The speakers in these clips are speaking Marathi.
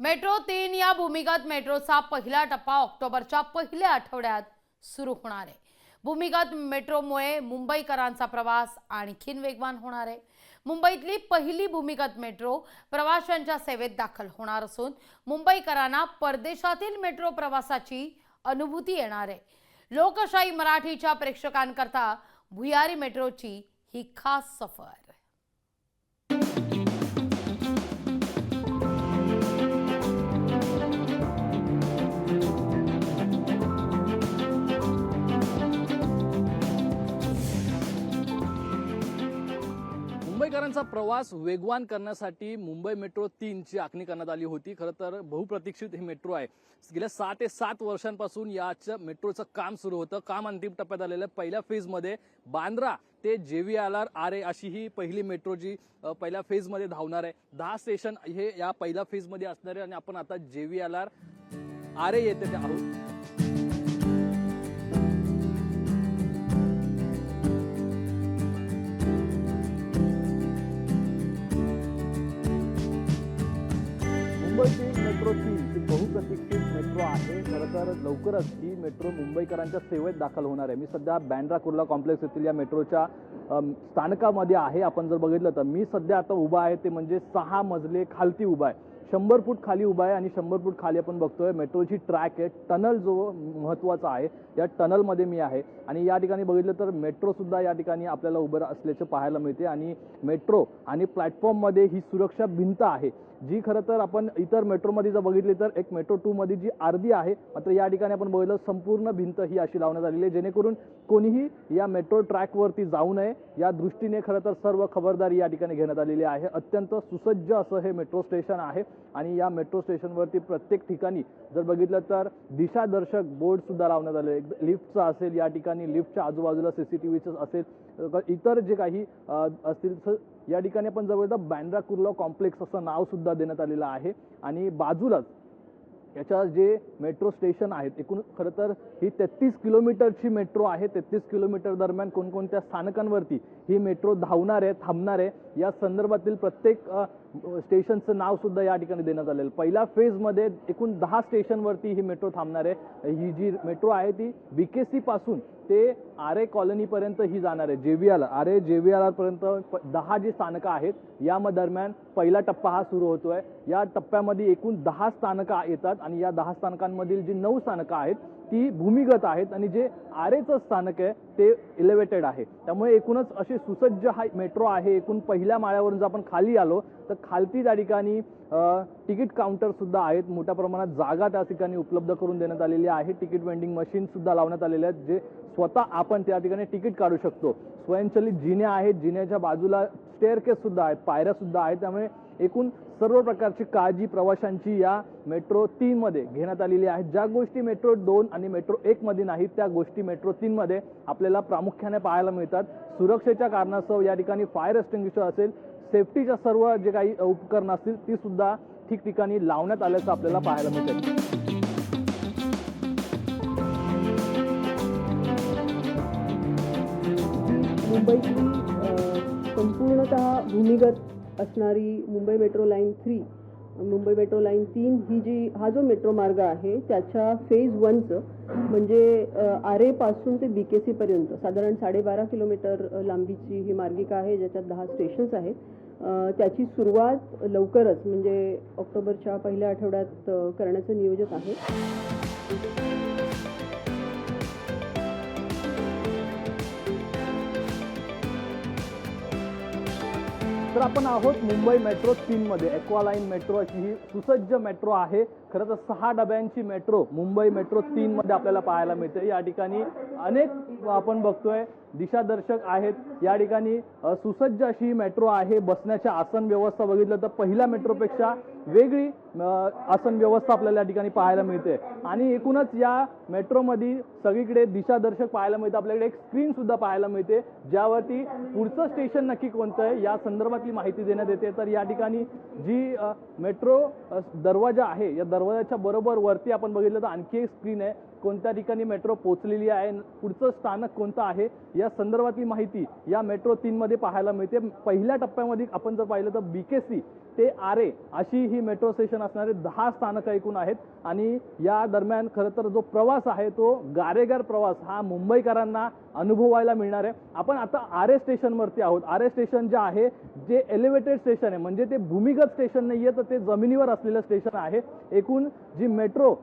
मेट्रो तीन या भूमिगत मेट्रोचा पहिला टप्पा ऑक्टोबरच्या पहिल्या आठवड्यात सुरू होणार आहे. भूमिगत मेट्रोमुळे मुंबईकरांचा प्रवास आणखीन वेगवान होणार आहे. मुंबईतली पहिली भूमिगत मेट्रो प्रवाशांच्या सेवेत दाखल होणार असून मुंबईकरांना परदेशातील मेट्रो प्रवासाची अनुभूती येणार आहे. लोकशाही मराठीच्या प्रेक्षकांकरता भुयारी मेट्रोची ही खास सफर. मुंबईकरांचा प्रवास वेगवान करण्यासाठी मुंबई मेट्रो तीनची आखणी करण्यात आली होती. खरं तर बहुप्रतीक्षित ही मेट्रो आहे. गेल्या सहा ते सात वर्षांपासून याचं मेट्रोचं काम सुरू होतं. काम अंतिम टप्प्यात आलेलं आहे पहिल्या फेजमध्ये बांद्रा ते J V R R A अशी ही पहिली मेट्रो जी पहिल्या फेजमध्ये धावणार आहे. दहा स्टेशन हे या पहिल्या फेजमध्ये असणार आहे आणि आपण आता J V R R A येथे ते आहोत. ही मेट्रो आहे. खरं तर लवकरच ही मेट्रो मुंबईकरांच्या सेवेत दाखल होणार आहे. मी सध्या बँड्रा कुर्ला कॉम्प्लेक्स येथील या मेट्रोच्या स्थानकामध्ये आहे. आपण जर बघितलं तर मी सध्या आता उभा आहे ते म्हणजे सहा मजले खालती उभा आहे. शंभर फूट खाली उभा आहे आणि शंभर फूट खाली आपण बघतोय मेट्रोची ट्रॅक आहे. टनल जो महत्त्वाचा आहे या टनलमध्ये मी आहे. आणि या ठिकाणी बघितलं तर मेट्रोसुद्धा या ठिकाणी आपल्याला उभं असल्याचं पाहायला मिळते. आणि मेट्रो आणि प्लॅटफॉर्ममध्ये ही सुरक्षा भिंत आहे. जी खरं तर आपण इतर मेट्रोमध्ये जर बघितली तर एक मेट्रो टूमध्ये जी अर्धी आहे मात्र या ठिकाणी आपण बघितलं संपूर्ण भिंत ही अशी लावण्यात आलेली आहे. जेणेकरून कोणीही या मेट्रो ट्रॅकवरती जाऊ नये. या दृष्टीने खरं तर सर्व खबरदारी या ठिकाणी घेण्यात आलेली आहे. अत्यंत सुसज्ज असं हे मेट्रो स्टेशन आहे. आणि या मेट्रो स्टेशनवरती प्रत्येक ठिकाणी जर बघितलं तर दिशादर्शक बोर्ड सुद्धा लावण्यात आले. लिफ्टचं असेल या ठिकाणी लिफ्टच्या आजूबाजूला सीसीटीव्हीचं असेल इतर जे काही असतील या ठिकाणी आपण जवळ बँड्रा कुर्ला कॉम्प्लेक्स असं नाव सुद्धा देण्यात आलेलं आहे. आणि बाजूलाच याच्या जे मेट्रो स्टेशन आहेत एकूण खरं तर ही तेहतीस किलोमीटरची मेट्रो आहे. तेहतीस किलोमीटर दरम्यान कोणकोणत्या स्थानकांवरती ही मेट्रो धावणार आहे थांबणार आहे या संदर्भातील प्रत्येक स्टेशनचं नावसुद्धा या ठिकाणी देण्यात आलेलं आहे. पहिल्या फेजमध्ये एकूण दहा स्टेशनवरती ही मेट्रो थांबणार आहे. ही जी मेट्रो आहे ती वी के सीपासून ते आरे कॉलनीपर्यंत ही जाणार आहे जेव्हीआर आरे जेव्हीआर पर्यंत प- दहा जी स्थानकं आहेत. या दरम्यान पहिला टप्पा हा सुरू होतोय. या टप्प्यामध्ये एकूण दहा स्थानकं येतात आणि या दहा स्थानकांमधील जी नऊ स्थानकं आहेत ती भूमिगत आहेत आणि जे आरेचं स्थानक आहे ते इलेव्हेटेड आहे. त्यामुळे एकूणच अशी सुसज्ज हा मेट्रो आहे. एकूण पहिल्या माळ्यावरून जर आपण खाली आलो तर खालती त्या ठिकाणी तिकीट काउंटरसुद्धा आहेत. मोठ्या प्रमाणात जागा त्या ठिकाणी उपलब्ध करून देण्यात आलेली आहे. तिकीट वेंडिंग मशीनसुद्धा लावण्यात आलेले आहेत जे स्वतः आपण त्या ठिकाणी तिकीट काढू शकतो. स्वयंचलित जिन्या आहेत. जिन्याच्या बाजूला स्टेअरकेससुद्धा आहेत. पायऱ्यासुद्धा आहेत. त्यामुळे एकूण सर्व प्रकारची काळजी प्रवाशांची या मेट्रो तीनमध्ये घेण्यात आलेली आहे. ज्या गोष्टी मेट्रो दोन आणि मेट्रो एकमध्ये नाहीत त्या गोष्टी मेट्रो तीनमध्ये आपल्याला प्रामुख्याने पाहायला मिळतात. सुरक्षेच्या कारणास्तव या ठिकाणी फायर एक्स्टिंग्विशर असेल सेफ्टीच्या सर्व जे काही उपकरणं असतील ती सुद्धा ठिकठिकाणी लावण्यात आल्याचं आपल्याला पाहायला मिळतं. मुंबईतली संपूर्णतः भूमिगत असणारी Mumbai metro line three Mumbai metro line तीन ही जी हा जो मेट्रो मार्ग आहे त्याच्या फेज वनचं म्हणजे आरेपासून ते बी के सीपर्यंत साधारण साडेबारा किलोमीटर लांबीची ही मार्गिका आहे ज्याच्यात दहा स्टेशन्स आहेत. त्याची सुरुवात लवकरच म्हणजे ऑक्टोबरच्या पहिल्या आठवड्यात करण्याचं नियोजित आहे. तर आपण आहोत मुंबई मेट्रो तीनमध्ये. एक्वालाईन मेट्रो अशी ही सुसज्ज मेट्रो आहे. खरं तर सहा डब्यांची मेट्रो मुंबई मेट्रो तीनमध्ये आपल्याला पाहायला मिळते. या ठिकाणी अनेक आपण बघतोय. दिशादर्शक आहेत. या ठिकाणी सुसज्ज अशी मेट्रो आहे. बसण्याच्या आसन व्यवस्था बघितलं तर पहिल्या मेट्रोपेक्षा वेगळी आसन व्यवस्था आपल्याला या ठिकाणी पाहायला मिळते. आणि एकूणच या मेट्रोमध्ये सगळीकडे दिशादर्शक पाहायला मिळतं. आपल्याकडे एक स्क्रीन सुद्धा पाहायला मिळते. ज्यावरती पुढचं स्टेशन नक्की कोणतं आहे या संदर्भातली माहिती देण्यात येते. तर या ठिकाणी जी मेट्रो दरवाजा आहे या दरवाजाच्या बरोबर वरती आपण बघितलं तर आणखी एक स्क्रीन आहे. कोणत्या ठिकाणी मेट्रो पोहोचलेली आहे पुढचं स्थानक कोणतं आहे या संदर्भातली माहिती या मेट्रो तीनमध्ये पाहायला मिळते. पहिल्या टप्प्यामध्ये आपण जर पाहिलं तर बी के सी ते आरे अशी ही मेट्रो स्टेशन असणारे दहा स्थानकं एकूण आहेत. आणि या दरम्यान खरं तर जो प्रवास आहे तो गारेगार प्रवास हा मुंबईकरांना अनुभवायला मिळणार आहे. आपण आता आरे स्टेशनवरती आहोत. आरे स्टेशन जे आहे जे एलिव्हेटेड स्टेशन आहे म्हणजे ते भूमिगत स्टेशन नाही आहे तर ते जमिनीवर असलेलं स्टेशन आहे. एकूण जी मेट्रो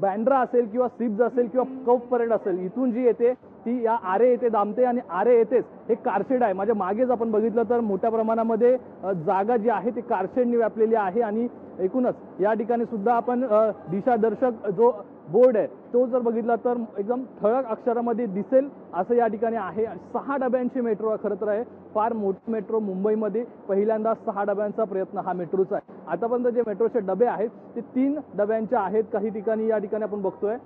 बँड्रा असेल किंवा सिब्ज असेल किंवा कप परेड असेल इथून जी येते ती या आरे येथे दामते आणि आरे येतेच हे कारशेड आहे. माझ्या मागेच आपण बघितलं तर मोठ्या प्रमाणामध्ये जागा जी आहे ती कारशेडनी व्यापलेली आहे. आणि एकूणच या ठिकाणी सुद्धा आपण दिशादर्शक जो बोर्ड आहे. तो जर बघितला तर एकदम ठळक अक्षरामध्ये दिसेल असं या ठिकाणी आहे. सहा डब्यांची मेट्रो खरं तर आहे. फार मोठी मेट्रो मुंबईमध्ये पहिल्यांदा सहा डब्यांचा प्रयत्न हा मेट्रोचा आहे. आतापर्यंत जे मेट्रोचे डबे आहेत ते तीन डब्यांचे आहेत. काही ठिकाणी या ठिकाणी आपण बघतोय.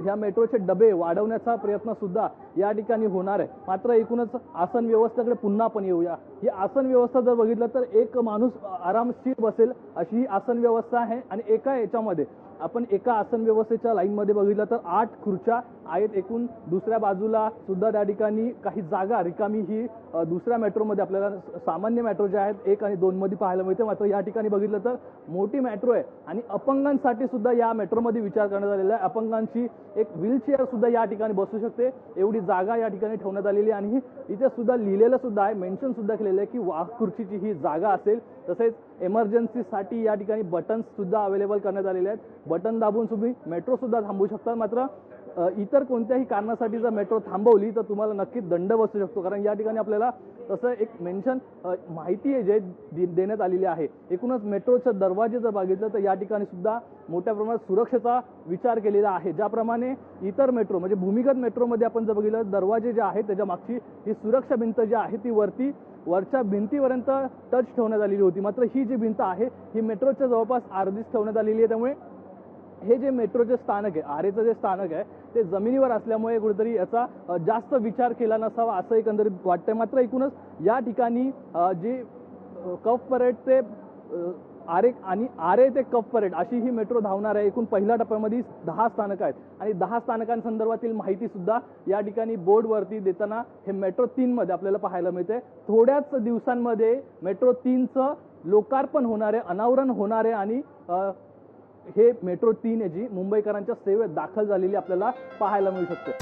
ह्या मेट्रोचे डबे वाढवण्याचा प्रयत्न सुद्धा या ठिकाणी होणार आहे. मात्र एकूणच आसन व्यवस्थेकडे पुन्हा आपण येऊया. ही आसन व्यवस्था जर बघितलं तर एक माणूस आरामशीर बसेल अशी ही आसन व्यवस्था आहे. आणि एका याच्यामध्ये आपण एका आसन व्यवस्थेच्या लाईनमध्ये बघितलं तर आठ खुर्च्या आहेत एकूण. दुसऱ्या बाजूला सुद्धा त्या ठिकाणी काही जागा रिकामी ही दुसऱ्या मेट्रोमध्ये आपल्याला सामान्य मेट्रो जे आहेत एक आणि दोन मध्ये पाहायला मिळते. मात्र या ठिकाणी बघितलं तर मोठी मेट्रो आहे आणि अपंगांसाठी सुद्धा या मेट्रोमध्ये विचार करण्यात आलेला आहे. अपंगांची एक व्हीलचेअर सुद्धा या ठिकाणी बसू शकते. एवढी जागा या ठिकाणी ठेवण्यात आलेली आहे आणि इथे सुद्धा लिहिलेलं सुद्धा आहे मेन्शन सुद्धा केलेलं आहे की वाह खुर्चीची ही जागा असेल. तसेच एमर्जन्सीसाठी या ठिकाणी बटन्स सुद्धा अवेलेबल करण्यात आलेले आहेत. बटन दाबून तुम्ही मेट्रो सुद्धा थांबवू शकता. मात्र इतर कोणत्याही कारणासाठी जर मेट्रो थांबवली तर तुम्हाला नक्कीच दंड बसू शकतो. कारण या ठिकाणी आपल्याला तसं एक मेन्शन माहिती आहे जे देण्यात आलेली आहे. एकूणच मेट्रोचे दरवाजे जर बघितलं तर या ठिकाणी सुद्धा मोठ्या प्रमाणात सुरक्षेचा विचार केलेला आहे. ज्याप्रमाणे इतर मेट्रो म्हणजे भूमिगत मेट्रोमध्ये आपण जर बघितलं तर दरवाजे जे आहेत त्याच्या मागची ही सुरक्षा भिंत जी आहे ती वरती वरच्या भिंतीपर्यंत टच ठेवण्यात आलेली होती. मात्र ही जी भिंत आहे ही मेट्रोच्या जवळपास अर्धीच ठेवण्यात आलेली आहे. त्यामुळे हे जे मेट्रोचे स्थानक आहे आरेचं जे स्थानक आहे ते जमिनीवर असल्यामुळे कुठेतरी याचा जास्त विचार केला नसावा असं एकंदरीत वाटतंय. मात्र एकूणच या ठिकाणी जी कफ परेड ते आरे आणि आरे ते कफ परेड अशी ही मेट्रो धावणार आहे. एकूण पहिल्या टप्प्यामध्ये दहा स्थानकं आहेत. आणि दहा स्थानकांसंदर्भातील माहिती सुद्धा या ठिकाणी बोर्डवरती देताना हे मेट्रो तीनमध्ये आपल्याला पाहायला मिळते. थोड्याच दिवसांमध्ये मेट्रो तीनचं लोकार्पण होणार आहे अनावरण होणार आहे आणि हे मेट्रो तीन आहे जी मुंबईकरांच्या सेवेत दाखल झालेली आपल्याला पाहायला मिळू शकते.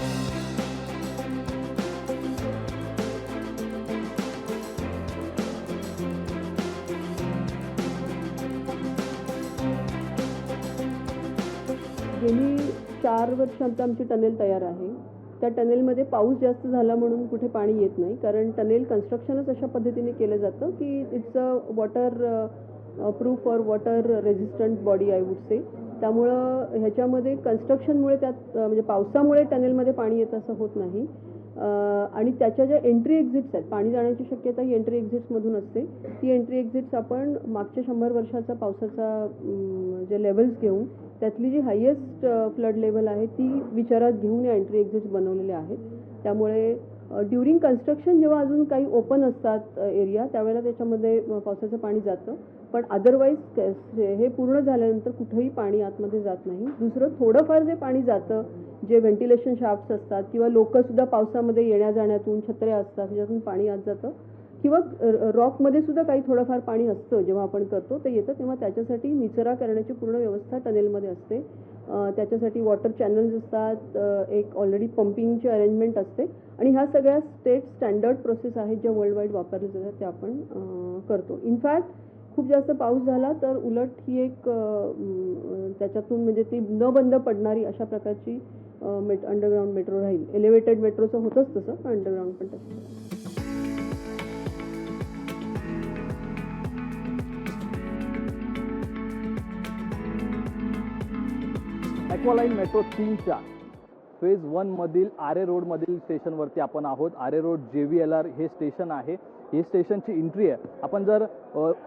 गेली चार वर्ष आता आमची टनेल तयार आहे. त्या टनेलमध्ये पाऊस जास्त झाला म्हणून कुठे पाणी येत नाही कारण टनेल कन्स्ट्रक्शनच अशा पद्धतीने केलं जातं की it's a water proof for water resistant body I would say त्यामुळं ह्याच्यामध्ये कन्स्ट्रक्शनमुळे त्यात म्हणजे पावसामुळे टनेलमध्ये पाणी येत असं होत नाही. आणि त्याच्या ज्या एंट्री एक्झिट्स आहेत पाणी जाण्याची शक्यता ही एंट्री एक्झिट्समधून असते. ती एंट्री एक्झिट्स आपण मागच्या शंभर वर्षाचा पावसाचा जे लेवल्स घेऊन त्यातली जी हायेस्ट फ्लड लेवल आहे ती विचारात घेऊन या एंट्री एक्झिट्स बनवलेल्या आहेत. त्यामुळे ड्युरिंग कन्स्ट्रक्शन जेव्हा अजून काही ओपन असतात एरिया त्यावेळेला त्याच्यामध्ये पावसाचं पाणी जातं. पण अदरवाईज हे पूर्ण झाल्यानंतर कुठंही पाणी आतमध्ये जात नाही. दुसरं थोडंफार जे पाणी जातं जे व्हेंटिलेशन शाफ्ट्स असतात किंवा लोकंसुद्धा पावसामध्ये येण्या जाण्यातून छत्र्या असतात त्याच्यातून पाणी आत जातं किंवा रॉकमध्ये सुद्धा काही थोडंफार पाणी असतं जेव्हा आपण करतो ते येतं तेव्हा त्याच्यासाठी निचरा करण्याची पूर्ण व्यवस्था टनेलमध्ये असते. त्याच्यासाठी वॉटर चॅनल्स असतात एक ऑलरेडी पंपिंगची अरेंजमेंट असते आणि ह्या सगळ्या स्टेट स्टँडर्ड प्रोसेस आहेत ज्या वर्ल्ड वाईड वापरल्या जातात त्या आपण करतो. इनफॅक्ट खूप जास्त पाऊस झाला तर उलट ही एक त्याच्यातून म्हणजे ती न बंद पडणारी अशा प्रकारची मेट अंडरग्राऊंड मेट्रो राहील. एलिव्हेटेड मेट्रोचं होतंच तसं पण अंडरग्राऊंड पण तसं. ॲक्वालाईन मेट्रो तीनच्या फेज वनमधील आरे रोडमधील स्टेशनवरती आपण आहोत. Aarey road J V L R हे स्टेशन आहे. ही स्टेशनची एंट्री आहे. आपण जर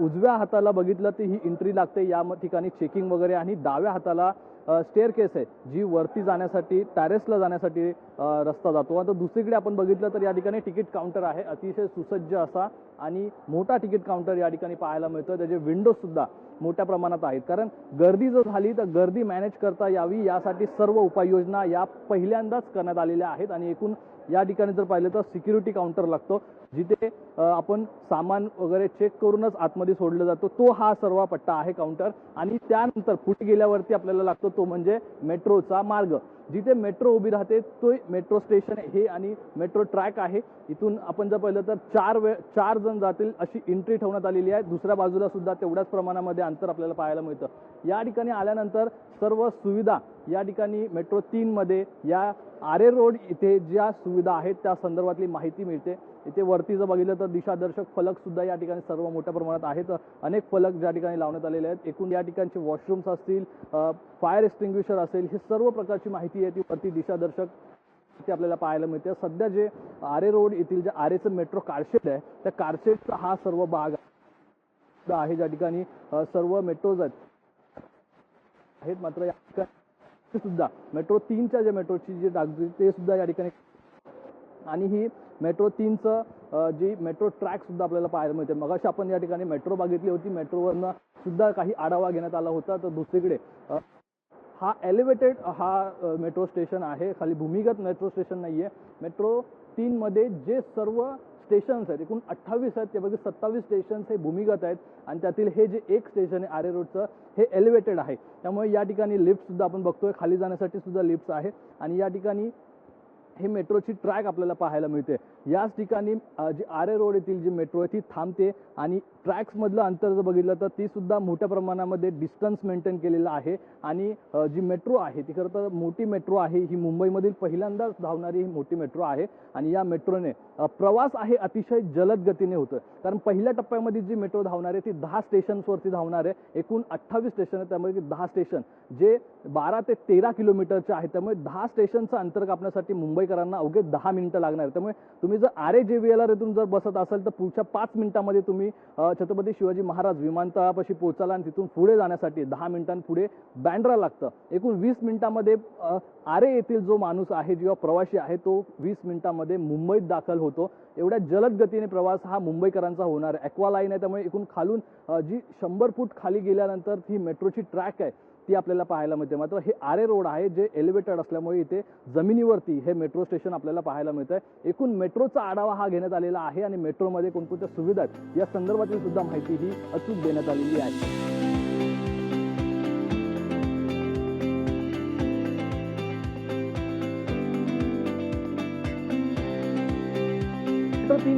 उजव्या हाताला बघितलं तर ही एंट्री लागते. या म- ठिकाणी चेकिंग वगैरे आणि डाव्या हाताला स्टेअर केस आहे जी वरती जाण्यासाठी टॅरेसला जाण्यासाठी रस्ता जातो. आता दुसरीकडे आपण बघितलं तर या ठिकाणी तिकीट काउंटर आहे. अतिशय सुसज्ज असा आणि मोठा तिकीट काउंटर या ठिकाणी पाहायला मिळतो त्याचे विंडोजसुद्धा मोठ्या प्रमाणात आहेत. कारण गर्दी जर झाली तर गर्दी मॅनेज करता यावी. यासाठी सर्व उपाययोजना या पहिल्यांदाच करण्यात आलेल्या आहेत. आणि एकूण या ठिकाणी जर पाहिलं तर सिक्युरिटी काउंटर लागतो जिथे आपण सामान वगैरे चेक करूनच आतमध्ये सोडलं जातो. तो हा सर्व पट्टा आहे काउंटर आणि त्यानंतर पुढे गेल्यावरती आपल्याला लागतो तो म्हणजे मेट्रोचा मार्ग. जिथे मेट्रो उभी राहते तो मेट्रो स्टेशन हे आणि मेट्रो ट्रॅक आहे. इथून आपण जर पाहिलं तर चार वेळ चार जण जातील अशी एंट्री ठेवण्यात आलेली आहे. दुसऱ्या बाजूला सुद्धा तेवढ्याच प्रमाणामध्ये अंतर आपल्याला पाहायला मिळतं. या ठिकाणी आल्यानंतर सर्व सुविधा या ठिकाणी मेट्रो तीनमध्ये या आरे रोड इथे ज्या सुविधा आहेत त्या संदर्भातली माहिती मिळते. इथे वरती जर बघितलं तर दिशादर्शक फलक सुद्धा या ठिकाणी सर्व मोठ्या प्रमाणात आहेत. अनेक फलक ज्या ठिकाणी लावण्यात आलेले आहेत. एकूण या ठिकाणचे वॉशरूम्स असतील फायर एक्स्टिंग्विशर असेल हे सर्व प्रकारची माहिती आहे ती वरती दिशादर्शक ते आपल्याला पाहायला मिळते. सध्या जे आरे रोड येथील जे आरेचं मेट्रो कारशेड आहे त्या कारशेडचा हा सर्व भाग आहे ज्या ठिकाणी सर्व मेट्रोज आहेत. मात्र या ठिकाणी सुद्धा. मेट्रो तीनच्या जे मेट्रोची जी डाग ते सुद्धा या ठिकाणी आणि ही मेट्रो तीनचं जी मेट्रो ट्रॅकसुद्धा आपल्याला पाहायला मिळते. मगाशी आपण या ठिकाणी मेट्रो बघितली होती. मेट्रोवरनं सुद्धा काही आढावा घेण्यात आला होता. तर दुसरीकडे हा एलिव्हेटेड हा मेट्रो स्टेशन आहे. खाली भूमिगत मेट्रो स्टेशन नाही आहे मेट्रो तीनमध्ये जे सर्व स्टेशन्स आहेत एकूण अठ्ठावीस आहेत त्यापैकी सत्तावीस स्टेशन्स हे भूमिगत आहेत. आणि त्यातील हे जे एक स्टेशन आहे आरे रोडचं हे एलिव्हेटेड आहे. त्यामुळे या ठिकाणी लिफ्टसुद्धा आपण बघतोय. खाली जाण्यासाठी सुद्धा लिफ्ट आहे. आणि या ठिकाणी हे मेट्रोची ट्रॅक आपल्याला पाहायला मिळते. याच ठिकाणी जी आरे रोड येथील जी मेट्रो आहे ती थांबते आणि ट्रॅक्समधलं अंतर जर बघितलं तर ती सुद्धा मोठ्या प्रमाणामध्ये डिस्टन्स मेंटेन केलेलं आहे आणि जी मेट्रो आहे ती खरं तर मोठी मेट्रो आहे. ही मुंबईमधील पहिल्यांदाच धावणारी ही मोठी मेट्रो आहे आणि या मेट्रोने प्रवास आहे अतिशय जलद गतीने होतं कारण पहिल्या टप्प्यामध्ये जी मेट्रो धावणार आहे ती दहा स्टेशन्सवरती धावणार आहे एकूण अठ्ठावीस स्टेशन आहे त्यामध्ये दहा स्टेशन जे बारा ते तेरा किलोमीटरचे आहे त्यामुळे दहा स्टेशनचं अंतर कापण्यासाठी मुंबईकरांना अवघे दहा मिनिटं लागणार आहे त्यामुळे तुम्ही तुम्ही जर आरे जे व्ही एल आर इथून जर बसत असाल तर पुढच्या पाच मिनिटांमध्ये तुम्ही छत्रपती शिवाजी महाराज विमानतळापाशी पोहोचाल आणि तिथून पुढे जाण्यासाठी दहा मिनिटांपुढे बँड्रा लागतं. एकूण वीस मिनिटांमध्ये आरे येथील जो माणूस आहे किंवा प्रवासी आहे तो वीस मिनिटांमध्ये मुंबईत दाखल होतो. एवढ्या जलद गतीने प्रवास हा मुंबईकरांचा होणार. आहे ॲक्वा लाईन आहे त्यामुळे एकूण खालून जी शंभर फूट खाली गेल्यानंतर ही मेट्रोची ट्रॅक आहे ती आपल्याला पाहायला मिळते. मात्र हे आरे रोड आहे जे एलिव्हेटेड असल्यामुळे इथे जमिनीवरती हे मेट्रो स्टेशन आपल्याला पाहायला मिळतं आहे एकूण मेट्रोचा आढावा हा घेण्यात आलेला आहे आणि मेट्रोमध्ये कोणकोणत्या सुविधा आहेत या संदर्भातील सुद्धा माहिती ही अचूक देण्यात आलेली आहे.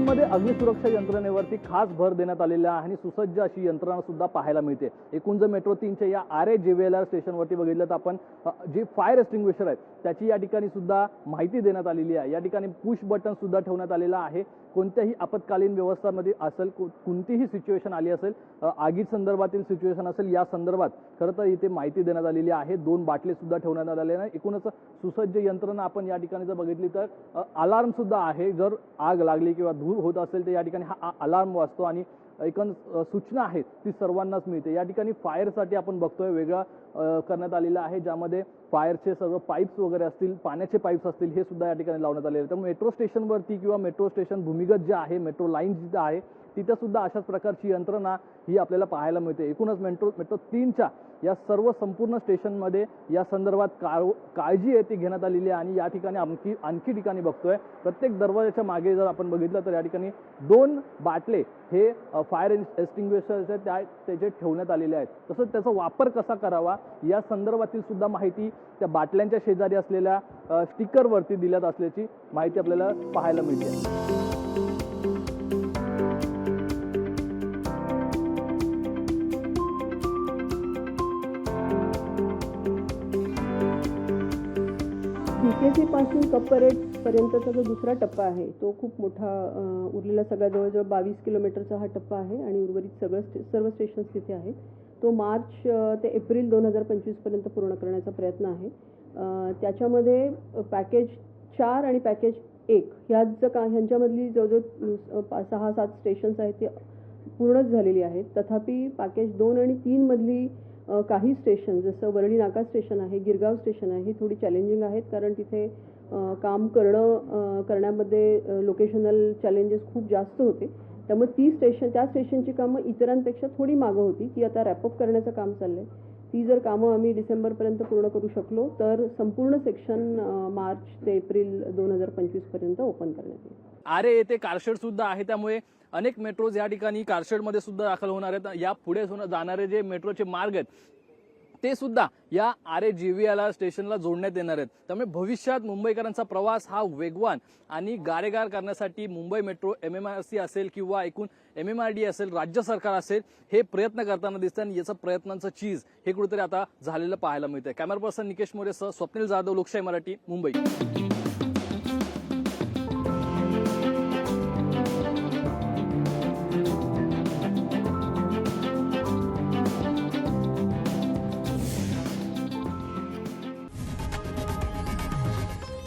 मध्ये अग्निसुरक्षा यंत्रणेवरती खास भर देण्यात आलेला आहे आणि सुसज्ज अशी यंत्रणा सुद्धा पाहायला मिळते. एकूण जर मेट्रो तीनच्या या आर ए जे व्ही एल आर स्टेशनवरती बघितलं तर आपण जे फायर एक्स्टिंग्विशर आहेत त्याची या ठिकाणी सुद्धा माहिती देण्यात आलेली आहे. या ठिकाणी पुश बटन सुद्धा ठेवण्यात आलेलं आहे. कोणत्याही आपत्कालीन व्यवस्थामध्ये असेल कोणतीही सिच्युएशन आली असेल आगी संदर्भातील सिच्युएशन असेल या संदर्भात खरं तर इथे माहिती देण्यात आलेली आहे. दोन बाटले सुद्धा ठेवण्यात आलेले आहे एकूणच सुसज्ज यंत्रणा आपण या ठिकाणी जर बघितली तर अलार्म सुद्धा आहे. जर आग लागली किंवा धूर होत असेल तर या ठिकाणी हा अलार्म वाजतो आणि एकूण सूचना आहेत ती सर्वांनाच मिळते. या ठिकाणी फायरसाठी आपण बघतोय वेगळा करण्यात आलेला आहे ज्यामध्ये फायरचे सर्व पाईप्स वगैरे असतील पाण्याचे पाईप्स असतील हे सुद्धा या ठिकाणी लावण्यात आलेले आहे त्यामुळे मेट्रो स्टेशनवरती किंवा मेट्रो स्टेशन भूमिगत जे आहे मेट्रो लाईन जिथं आहे तिथे सुद्धा अशाच प्रकारची यंत्रणा ही आपल्याला पाहायला मिळते. एकूणच मेट्रो मेट्रो तीनच्या या सर्व संपूर्ण स्टेशनमध्ये या संदर्भात काळ काळजी आहे ती घेण्यात आलेली आहे आणि या ठिकाणी आणखी आणखी ठिकाणी बघतोय. प्रत्येक दरवाजाच्या मागे जर आपण बघितलं तर या ठिकाणी दोन बाटले हे फायर एक्सटिंग्विशरचे त्या त्याचे ठेवण्यात आलेले आहेत. तसंच त्याचा वापर कसा करावा या संदर्भातील सुद्धा माहिती त्या बाटल्यांच्या शेजारी असलेल्या स्टिकरवरती दिल्यात असल्याची माहिती आपल्याला पाहायला मिळते. पासून कप पर्यंतचा जो दुसरा टप्पा आहे तो खूप मोठा उरलेला सगळा जवळजवळ बावीस किलोमीटरचा हा टप्पा आहे आणि उर्वरित सगळं स्टे सर्व स्टेशन्स तिथे आहेत. तो मार्च ते एप्रिल दोन हजार पंचवीसपर्यंत पूर्ण करण्याचा प्रयत्न आहे. त्याच्यामध्ये पॅकेज चार आणि पॅकेज एक ह्याच जर का ह्यांच्यामधली जवळजवळ पा- सहा सात स्टेशन्स आहेत ती पूर्णच झालेली आहेत. तथापि पॅकेज दोन आणि तीनमधली काही स्टेशन जसं वरळी नाका स्टेशन आहे गिरगाव स्टेशन आहे ही थोडी चॅलेंजिंग आहेत कारण तिथे काम करणं करण्यामध्ये लोकेशनल चॅलेंजेस खूप जास्त होते. त्यामुळे ती स्टेशन त्या स्टेशनची कामं इतरांपेक्षा थोडी मागं होती. ती आता रॅपअप करण्याचं काम चाललं आहे ती जर कामं आम्ही डिसेंबरपर्यंत पूर्ण करू शकलो तर संपूर्ण सेक्शन मार्च ते एप्रिल दोन हजार पंचवीसपर्यंत ओपन करण्यात येईल. आरे येथे कारशेड सुद्धा आहे. त्यामुळे अनेक मेट्रोज या ठिकाणी कारशेडमध्ये सुद्धा दाखल होणार आहेत. या पुढे जाणारे जे मेट्रोचे मार्ग आहेत ते सुद्धा या आरे जी व्ही आला स्टेशनला जोडण्यात येणार आहेत. त्यामुळे भविष्यात मुंबईकरांचा प्रवास हा वेगवान आणि गारेगार करण्यासाठी Mumbai metro M M R C असेल किंवा एकूण एम एम आर डी असेल राज्य सरकार असेल हे प्रयत्न करताना दिसतं आणि याचा प्रयत्नांचं चीज हे कुठेतरी आता झालेलं पाहायला मिळतंय. कॅमेरा पर्सन निकेश मोरेसह स्वप्नील जाधव लोकशाही मराठी मुंबई.